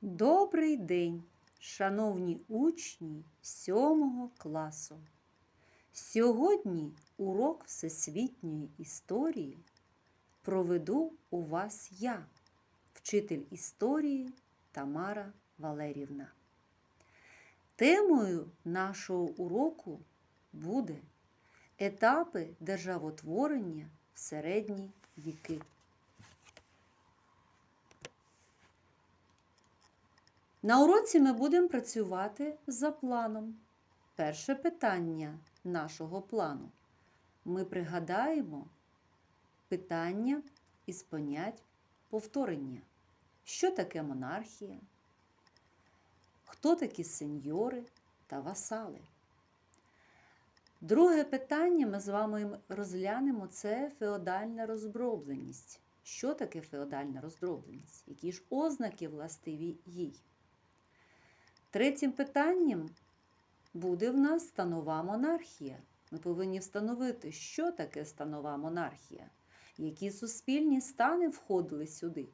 Добрий день, шановні учні сьомого класу. Сьогодні урок Всесвітньої історії проведу у вас я, вчитель історії Тамара Валерівна. Темою нашого уроку буде етапи державотворення в середні віки. На уроці ми будемо працювати за планом. Перше питання нашого плану. Ми пригадаємо питання із понять повторення. Що таке монархія? Хто такі сеньори та васали? Друге питання ми з вами розглянемо це феодальна роздробленість. Що таке феодальна роздробленість? Які ж ознаки властиві їй? Третім питанням буде в нас станова монархія. Ми повинні встановити, що таке станова монархія, які суспільні стани входили сюди.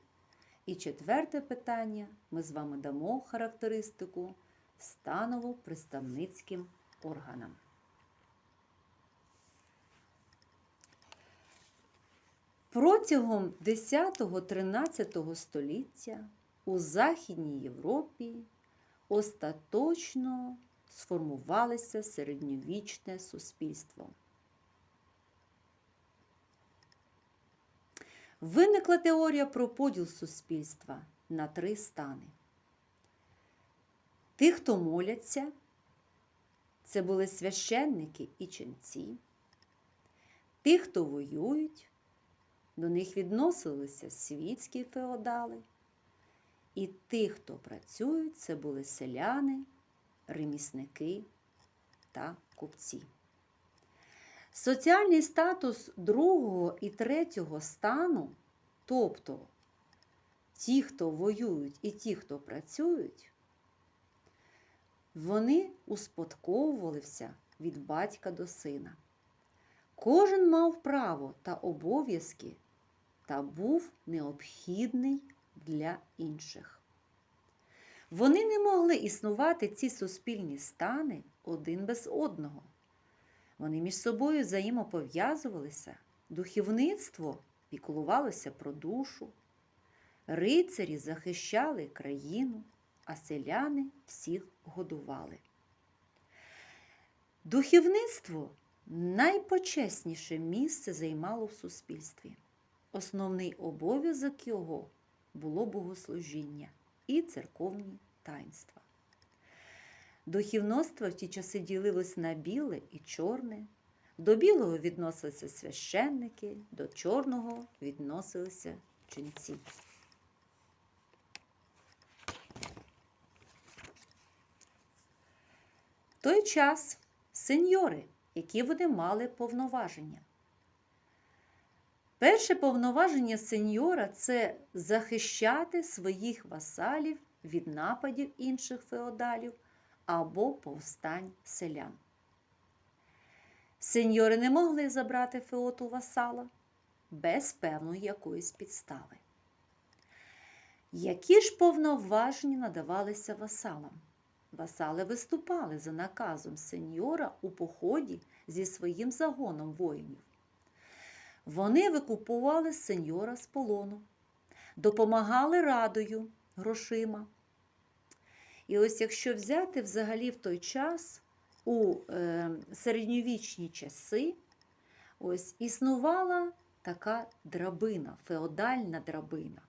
І четверте питання ми з вами дамо характеристику станово-представницьким органам. Протягом 10-13 століття у Західній Європі остаточно сформувалося середньовічне суспільство. Виникла теорія про поділ суспільства на три стани. Ті, хто моляться, це були священники і ченці. Ті, хто воюють, до них відносилися світські феодали. І ті, хто працюють, це були селяни, ремісники та купці. Соціальний статус другого і третього стану, тобто ті, хто воюють і ті, хто працюють, вони успадковувалися від батька до сина. Кожен мав право та обов'язки та був необхідний для інших. Вони не могли існувати ці суспільні стани один без одного. Вони між собою взаємопов'язувалися, духовництво піклувалося про душу, рицарі захищали країну, а селяни всіх годували. Духовництво найпочесніше місце займало в суспільстві. Основний обов'язок його було богослужіння і церковні таїнства. Духівноство в ті часи ділилось на біле і чорне. До білого відносилися священники, до чорного відносилися ченці. В той час сеньори, які вони мали повноваження. Перше повноваження сеньора це захищати своїх васалів від нападів інших феодалів або повстань селян. Сеньори не могли забрати феоту васала без певної якоїсь підстави. Які ж повноваження надавалися васалам? Васали виступали за наказом сеньора у поході зі своїм загоном воїнів. Вони викупували сеньора з полону, допомагали радою грошима. І ось якщо взяти взагалі в той час у е, середньовічні часи, ось існувала така драбина, феодальна драбина.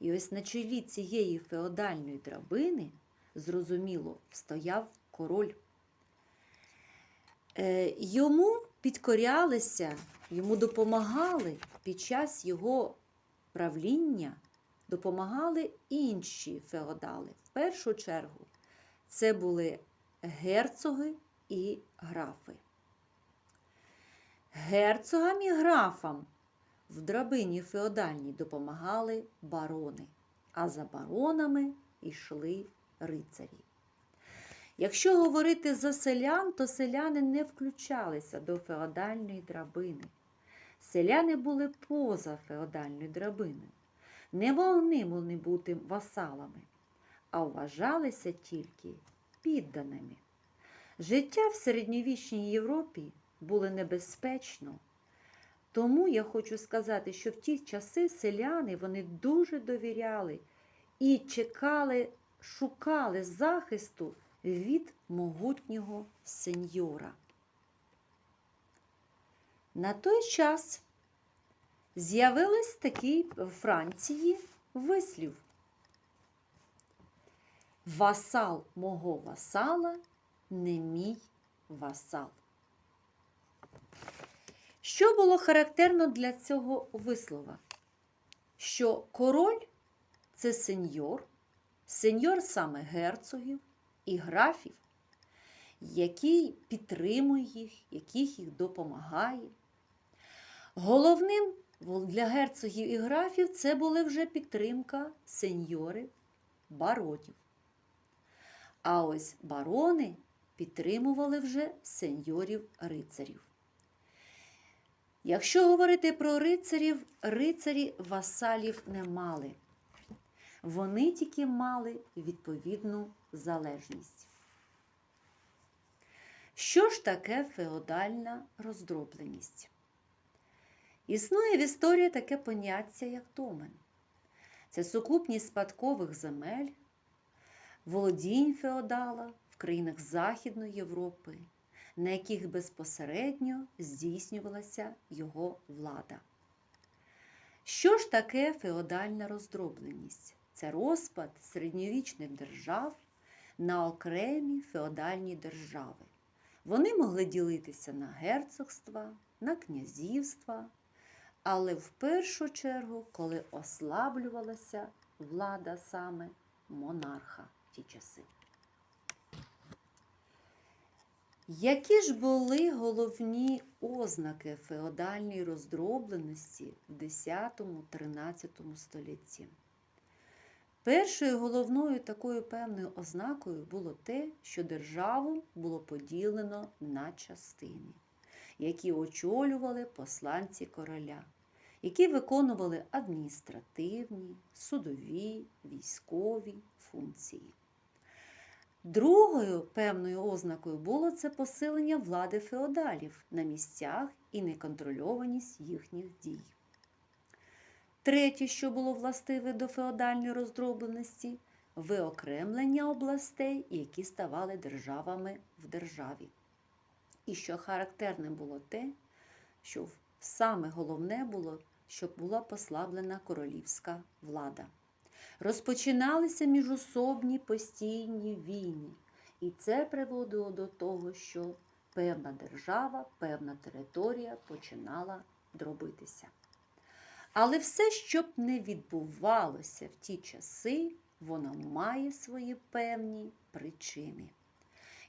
І ось на чолі цієї феодальної драбини, зрозуміло, стояв король. Е, йому підкорялися, йому допомагали під час його правління, допомагали інші феодали. В першу чергу це були герцоги і графи. Герцогам і графам в драбині феодальній допомагали барони, а за баронами йшли рицарі. Якщо говорити за селян, то селяни не включалися до феодальної драбини. Селяни були поза феодальною драбиною. Не вони могли бути васалами, а вважалися тільки підданими. Життя в середньовічній Європі було небезпечно. Тому я хочу сказати, що в ті часи селяни вони дуже довіряли і чекали, шукали захисту від могутнього сеньора. На той час з'явилась такий в Франції вислів. Васал мого васала не мій васал. Що було характерно для цього вислова? Що король це сеньор, сеньор саме герцогів і графів, який підтримує їх, яких їх допомагає. Головним для герцогів і графів це була вже підтримка сеньорів, баронів. А ось барони підтримували вже сеньорів-рицарів. Якщо говорити про рицарів, рицарі васалів не мали. Вони тільки мали відповідну залежність. Що ж таке феодальна роздробленість? Існує в історії таке поняття, як домен. Це сукупність спадкових земель, володінь феодала в країнах Західної Європи, на яких безпосередньо здійснювалася його влада. Що ж таке феодальна роздробленість? Це розпад середньовічних держав на окремі феодальні держави. Вони могли ділитися на герцогства, на князівства, але в першу чергу, коли ослаблювалася влада саме монарха в ті часи. Які ж були головні ознаки феодальної роздробленості в 10-13 столітті? Першою головною такою певною ознакою було те, що державу було поділено на частини, які очолювали посланці короля, які виконували адміністративні, судові, військові функції. Другою певною ознакою було це посилення влади феодалів на місцях і неконтрольованість їхніх дій. Третє, що було властиве до феодальної роздробленості виокремлення областей, які ставали державами в державі. І що характерним було те, що саме головне було, щоб була послаблена королівська влада. Розпочиналися міжособні постійні війни, і це приводило до того, що певна держава, певна територія починала дробитися. Але все, що б не відбувалося в ті часи, воно має свої певні причини.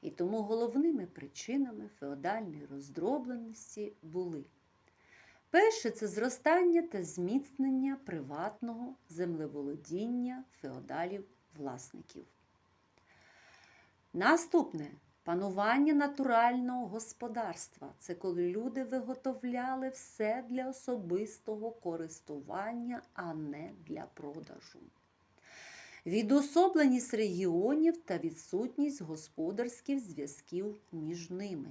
І тому головними причинами феодальної роздробленості були перше це зростання та зміцнення приватного землеволодіння феодалів-власників. Наступне Панування натурального господарства це коли люди виготовляли все для особистого користування, а не для продажу. Відособленість регіонів та відсутність господарських зв'язків між ними.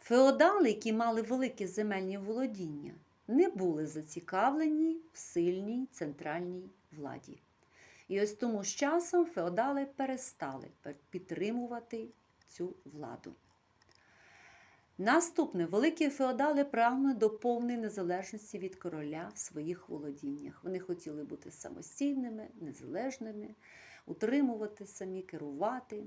Феодали, які мали великі земельні володіння, не були зацікавлені в сильній центральній владі. І ось тому з часом феодали перестали підтримувати цю владу. Наступне, великі феодали прагнули до повної незалежності від короля в своїх володіннях. Вони хотіли бути самостійними, незалежними, утримувати самі, керувати.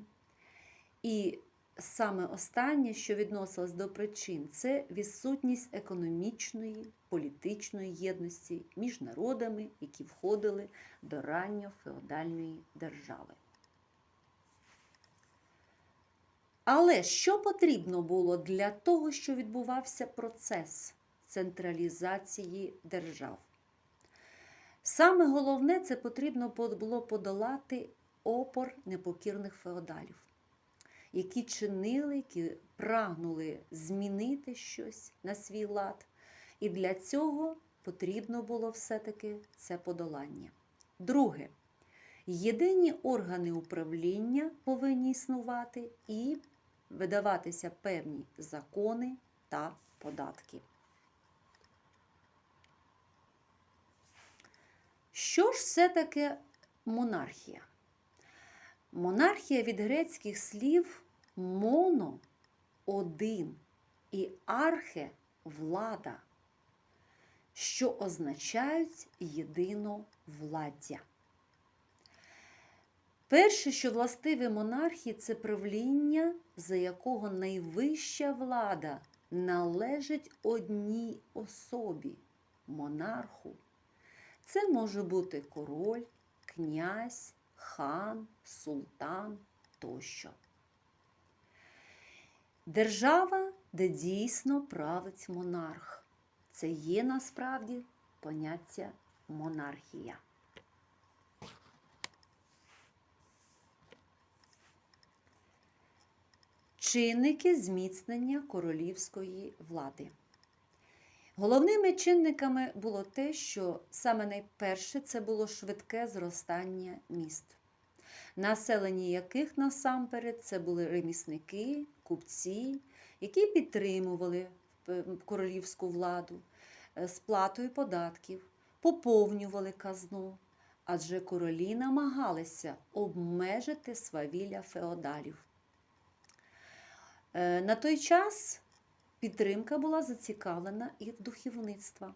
І саме останнє, що відносилось до причин, це відсутність економічної, політичної єдності між народами, які входили до ранньофеодальної держави. Але що потрібно було для того, щоб відбувався процес централізації держав? Саме головне, це потрібно було подолати опор непокірних феодалів які чинили, які прагнули змінити щось на свій лад. І для цього потрібно було все-таки це подолання. Друге, Єдині органи управління повинні існувати і видаватися певні закони та податки. Що ж все таке монархія? Монархія від грецьких слів моно один і архе влада, що означають єдиновладдя. Перше, що властиве монархії, це правління, за якого найвища влада належить одній особі монарху. Це може бути король, князь, хан, султан тощо. Держава, де дійсно править монарх. Це є насправді поняття монархія. Чинники зміцнення королівської влади. Головними чинниками було те, що саме найперше це було швидке зростання міст, населення яких насамперед це були ремісники, купці, які підтримували е, королівську владу е, сплатою податків, поповнювали казну, адже королі намагалися обмежити свавілля феодалів. Е, На той час підтримка була зацікавлена і в духовництва.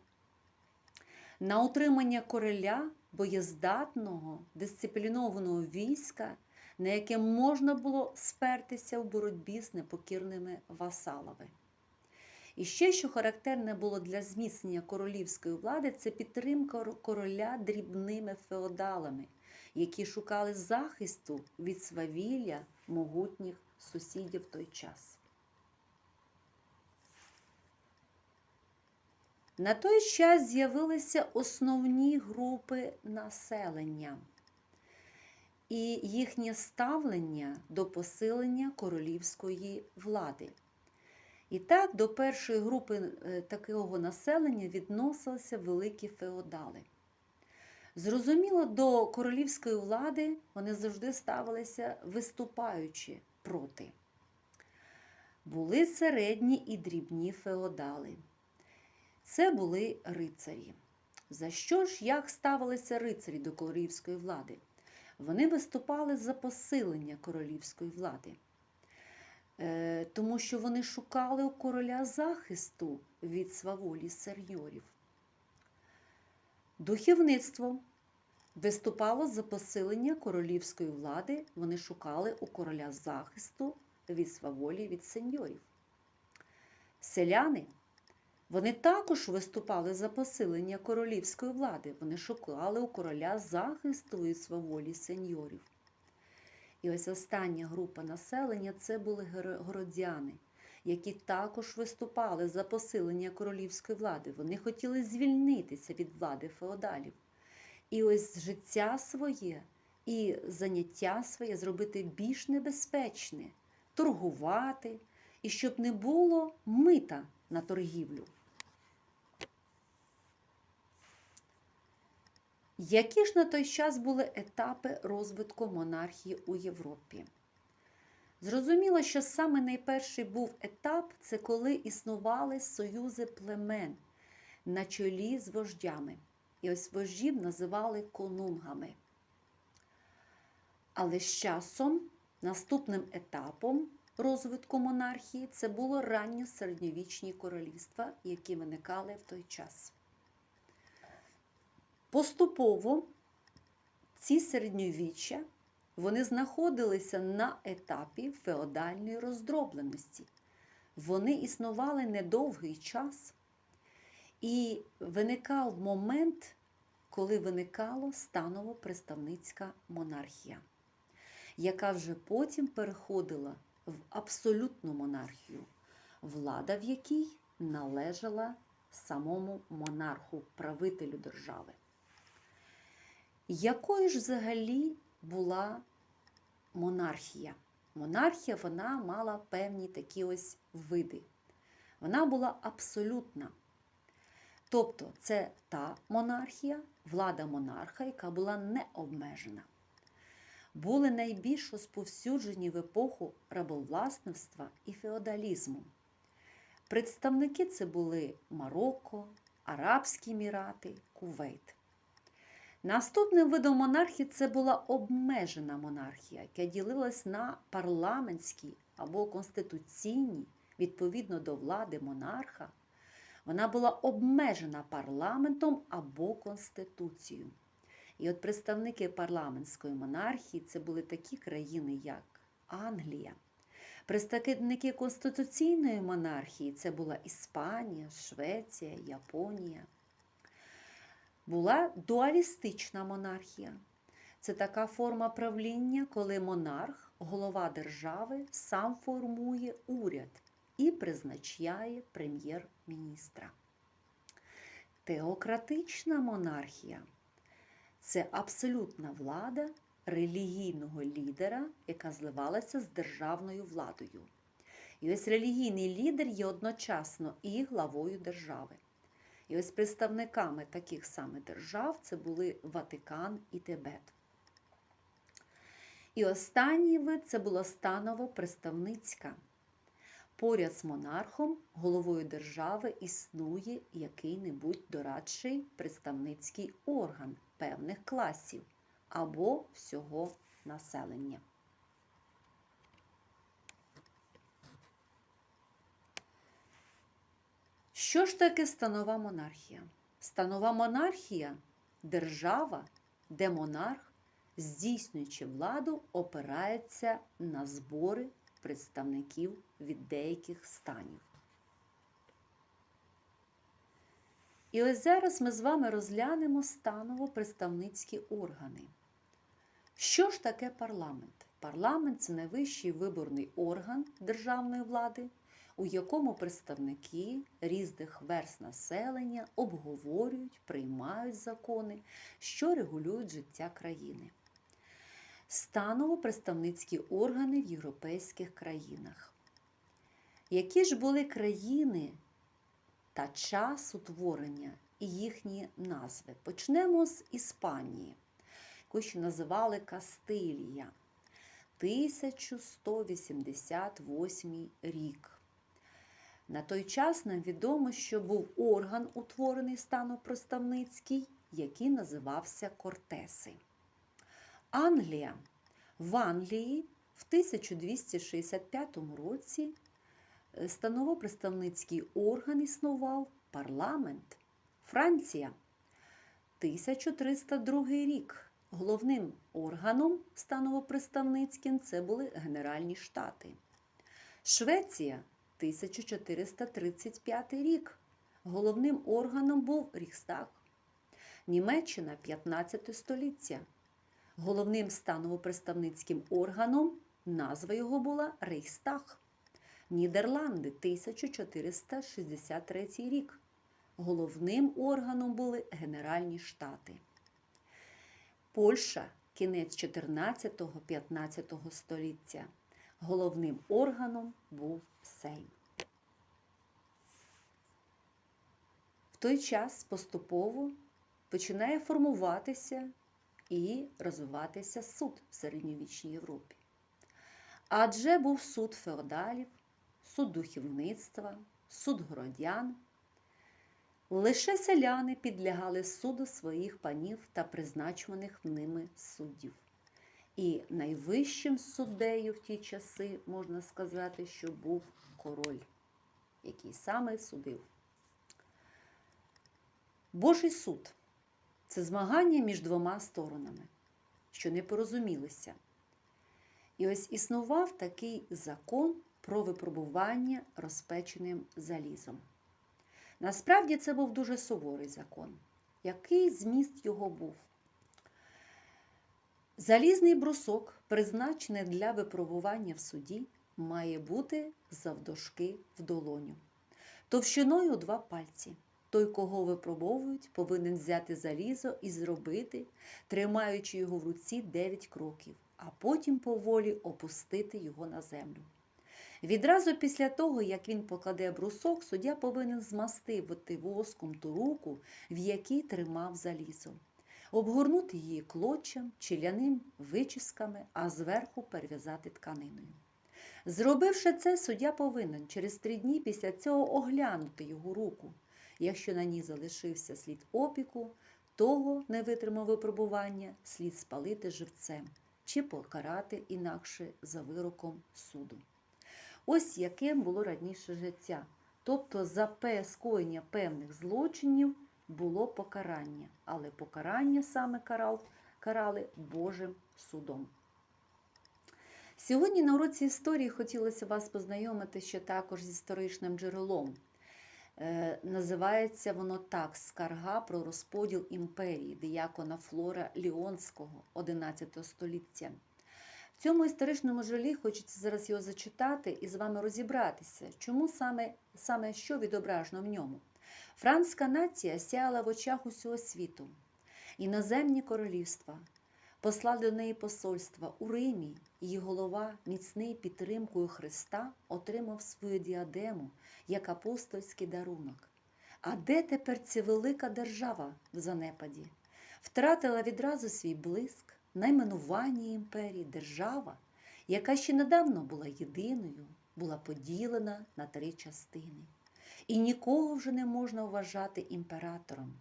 На утримання короля боєздатного, дисциплінованого війська, на яке можна було спертися в боротьбі з непокірними васалами. І ще, що характерне було для зміцнення королівської влади, це підтримка короля дрібними феодалами, які шукали захисту від свавілля могутніх сусідів той час. На той час з'явилися основні групи населення і їхнє ставлення до посилення королівської влади. І так, до першої групи е, такого населення відносилися великі феодали. Зрозуміло, до королівської влади вони завжди ставилися виступаючи проти. Були середні і дрібні феодали. Це були рицарі. За що ж як ставилися рицарі до королівської влади? Вони виступали за посилення королівської влади, Е, тому що вони шукали у короля захисту від сваволі сеньорів. Духовництво виступало за посилення королівської влади, вони шукали у короля захисту від сваволі від сеньорів. Селяни вони також виступали за посилення королівської влади. Вони шукали у короля захисту від сваволі сеньорів. І ось остання група населення це були городяни, які також виступали за посилення королівської влади. Вони хотіли звільнитися від влади феодалів. І ось життя своє і заняття своє зробити більш небезпечне, торгувати, і щоб не було мита на торгівлю. Які ж на той час були етапи розвитку монархії у Європі? Зрозуміло, що саме найперший був етап це коли існували союзи племен на чолі з вождями. І ось вождів називали конунгами. Але з часом, наступним етапом розвитку монархії, це було ранньо середньовічні королівства, які виникали в той час. Поступово ці середньовіччя вони знаходилися на етапі феодальної роздробленості. Вони існували недовгий час, і виникав момент, коли виникала станово представницька монархія, яка вже потім переходила в абсолютну монархію, влада в якій належала самому монарху, правителю держави. Якою ж взагалі була монархія? Монархія вона мала певні такі ось види. Вона була абсолютна. Тобто це та монархія, влада монарха, яка була не обмежена. були найбільш розповсюджені в епоху рабовласництва і феодалізму. Представники це були Марокко, Арабські Емірати, Кувейт. Наступним видом монархії це була обмежена монархія, яка ділилась на парламентські або конституційні відповідно до влади монарха. Вона була обмежена парламентом або конституцією. І от представники парламентської монархії це були такі країни, як Англія. Представники конституційної монархії це була Іспанія, Швеція, Японія. Була дуалістична монархія. Це така форма правління, коли монарх, голова держави, сам формує уряд і призначає прем'єр-міністра. Теократична монархія це абсолютна влада релігійного лідера, яка зливалася з державною владою. І ось релігійний лідер є одночасно і главою держави. І ось представниками таких саме держав це були Ватикан і Тибет. І останній вид це була станово-представницька. Поряд з монархом, головою держави, існує який-небудь дорадчий представницький орган певних класів або всього населення. Що ж таке станова монархія? Станова монархія держава, де монарх, здійснюючи владу, опирається на збори представників від деяких станів. І ось зараз ми з вами розглянемо станово-представницькі органи. Що ж таке парламент? Парламент це найвищий виборний орган державної влади, у якому представники різних верст населення обговорюють, приймають закони, що регулюють життя країни. Станово-представницькі органи в європейських країнах. Які ж були країни та час утворення і їхні назви? Почнемо з Іспанії, яку ще називали Кастилія. 1188 рік. На той час нам відомо, що був орган, утворений станопроставницький, який називався Кортеси. Англія. В Англії в 1265 році станово-представницький орган існував парламент. Франція. 1302 рік. Головним органом станово-представницьким це були Генеральні Штати. Швеція 1435 рік. Головним органом був Ріхстаг. Німеччина 15 століття. Головним станово-представницьким органом назва його була Рейхстаг. Нідерланди 1463 рік. Головним органом були Генеральні Штати. Польща кінець 14-15 століття. Головним органом був Сейм. В той час поступово починає формуватися і розвиватися суд в середньовічній Європі. Адже був суд феодалів, суд духовництва, суд городян. Лише селяни підлягали суду своїх панів та призначуваних ними суддів. І найвищим суддею в ті часи можна сказати, що був король, який саме судив. Божий суд це змагання між двома сторонами, що не порозумілися. І ось існував такий закон про випробування розпеченим залізом. Насправді це був дуже суворий закон. Який зміст його був? Залізний брусок, призначений для випробування в суді, має бути завдовжки в долоню, товщиною два пальці. Той, кого випробовують, повинен взяти залізо і зробити, тримаючи його в руці 9 кроків, а потім поволі опустити його на землю. Відразу після того, як він покладе брусок, суддя повинен змастити воском ту руку, в якій тримав залізо. Обгорнути її клочем чи ляним вичісками, а зверху перев'язати тканиною. Зробивши це, суддя повинен через три дні після цього оглянути його руку. Якщо на ній залишився слід опіку, того не витримав випробування, слід спалити живцем чи покарати інакше за вироком суду. Ось яким було раніше життя. Тобто за скоєння певних злочинів було покарання, але покарання саме карав, карали Божим судом. Сьогодні на уроці історії хотілося вас познайомити ще також з історичним джерелом. Е, називається воно так: Скарга про розподіл імперії диякона Флора Ліонського 11 століття. В цьому історичному джерелі хочеться зараз його зачитати і з вами розібратися, чому саме, саме що відображено в ньому. Франська нація сяяла в очах усього світу. Іноземні королівства послали до неї посольства у Римі. Її голова, міцний підтримкою Христа, отримав свою діадему як апостольський дарунок. А де тепер ця велика держава в занепаді? Втратила відразу свій блиск, найменування імперії, держава, яка ще недавно була єдиною, була поділена на три частини. І нікого вже не можна вважати імператором.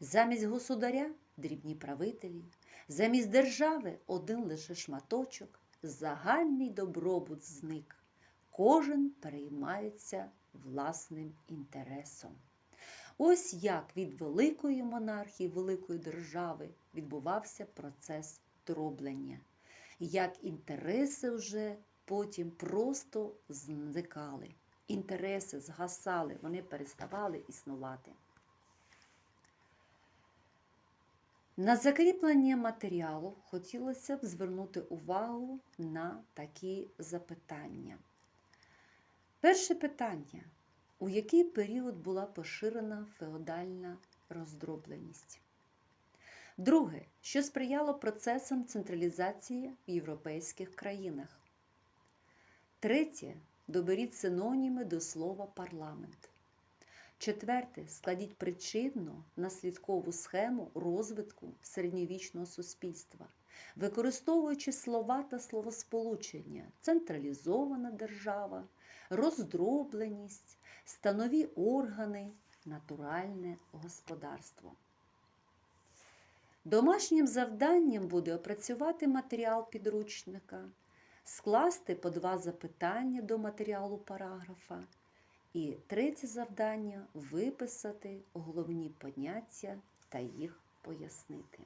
Замість государя дрібні правителі, замість держави один лише шматочок, загальний добробут зник. Кожен переймається власним інтересом. Ось як від великої монархії, великої держави відбувався процес дроблення, як інтереси вже потім просто зникали. Інтереси згасали, вони переставали існувати. На закріплення матеріалу хотілося б звернути увагу на такі запитання. Перше питання: у який період була поширена феодальна роздробленість? Друге, що сприяло процесам централізації в європейських країнах? Третє. Доберіть синоніми до слова парламент. Четверте. Складіть причинно наслідкову схему розвитку середньовічного суспільства, використовуючи слова та словосполучення централізована держава, роздробленість, станові органи, натуральне господарство. Домашнім завданням буде опрацювати матеріал підручника, скласти по два запитання до матеріалу параграфа. І третє завдання виписати головні поняття та їх пояснити.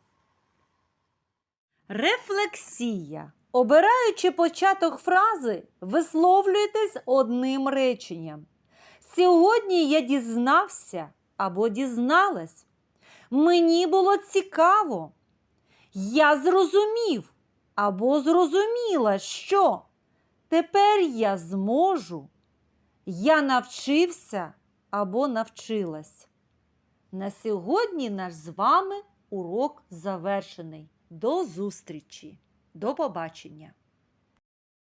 Рефлексія. Обираючи початок фрази, висловлюєтесь одним реченням. Сьогодні я дізнався або дізналась. Мені було цікаво. Я зрозумів або зрозуміла, що тепер я зможу. Я навчився або навчилась. На сьогодні наш з вами урок завершений. До зустрічі! До побачення!